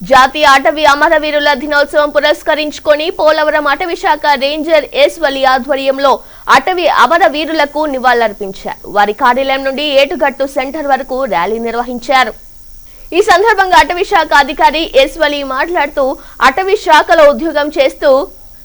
జాతీయ అటవీ అమరవీరుల దినోత్సవం పురస్కరించుకొని పోలవరం అటవీ శాఖ రేంజర్ ఎస్ వలి ఆధ్వర్యంలో అటవీ అమరవీరులకు నివాళులర్పించారు. వారి కార్యాలయం నుండి ఏటుగట్టు సెంటర్ వరకు ర్యాలీ నిర్వహించారు. ఈ సందర్భంగా అటవీ శాఖ అధికారి ఎస్ వలి మాట్లాడుతూ అటవీ శాఖలో ఉద్యోగం చేస్తూ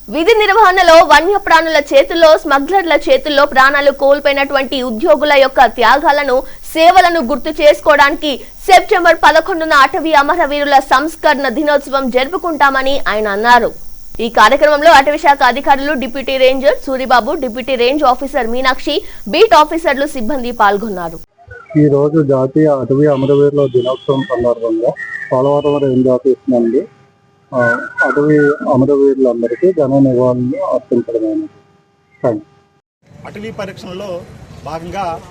విధి నిర్వహణలో వన్యప్రాణుల చేతుల్లో స్మగ్లర్ల చేతుల్లో ప్రాణాలు కోల్పోయినటువంటి ఉద్యోగుల యొక్క త్యాగాలను సేవలను గుర్తు చేసుకోవడానికి సెప్టెంబర్ పదకొండున అటవీ అమరవీరుల సంస్కరణ దినోత్సవం జరుపుకుంటామని ఆయన అన్నారు. ఈ కార్యక్రమంలో అటవీ శాఖ అధికారులు deputy ranger Suribabu deputy range officer Meenakshi beat ఆఫీసర్లు సిబ్బంది పాల్గొన్నారు. ఈ రోజు జాతీయ అటవీ అమరవీరుల దినోత్సవం సందర్భంగా పోలవరం రేంజ్ ఆఫీస్ నుండి అటవీ అమరవీరులందరికీ ఘన నివాళులు అర్పించడమైనది థ్యాంక్ అటవీ పరీక్షణలో భాగంగా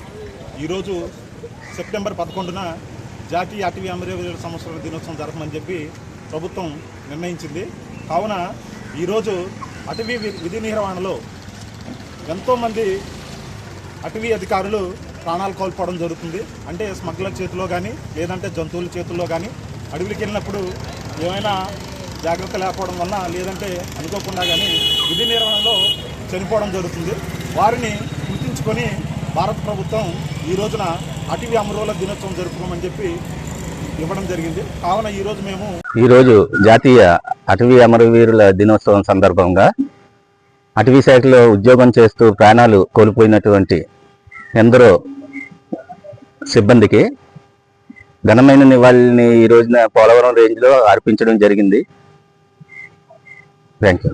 ఈరోజు సెప్టెంబర్ పదకొండున జాతీయ అటవీ అమరవీరుల సంవత్సరాల దినోత్సవం జరపమని చెప్పి ప్రభుత్వం నిర్ణయించింది. కావున ఈరోజు అటవీ వి- విధి నిర్వహణలో ఎంతోమంది అటవీ అధికారులు ప్రాణాలు కోల్పోవడం జరుగుతుంది. అంటే స్మగ్లర్ చేతిలో కానీ లేదంటే జంతువుల చేతుల్లో కానీ అడవికి వెళ్ళినప్పుడు ఏమైనా జాగ్రత్త లేకపోవడం వల్ల లేదంటే అనుకోకుండా కానీ విధి నిర్వహణలో చనిపోవడం జరుగుతుంది. వారిని గుర్తించుకొని భారత ప్రభుత్వం ఈ రోజున అటవీ అమరుల దినోత్సవం జరుపుకోమని చెప్పి ఇవ్వడం జరిగింది. కావున ఈరోజు మేము ఈరోజు జాతీయ అటవీ అమరవీరుల దినోత్సవం సందర్భంగా అటవీ శాఖలో ఉద్యోగం చేస్తూ ప్రాణాలు కోల్పోయినటువంటి ఎందరో సిబ్బందికి ఘనమైన నివాళిని ఈ రోజున పోలవరం రేంజ్లో అర్పించడం జరిగింది. Thank you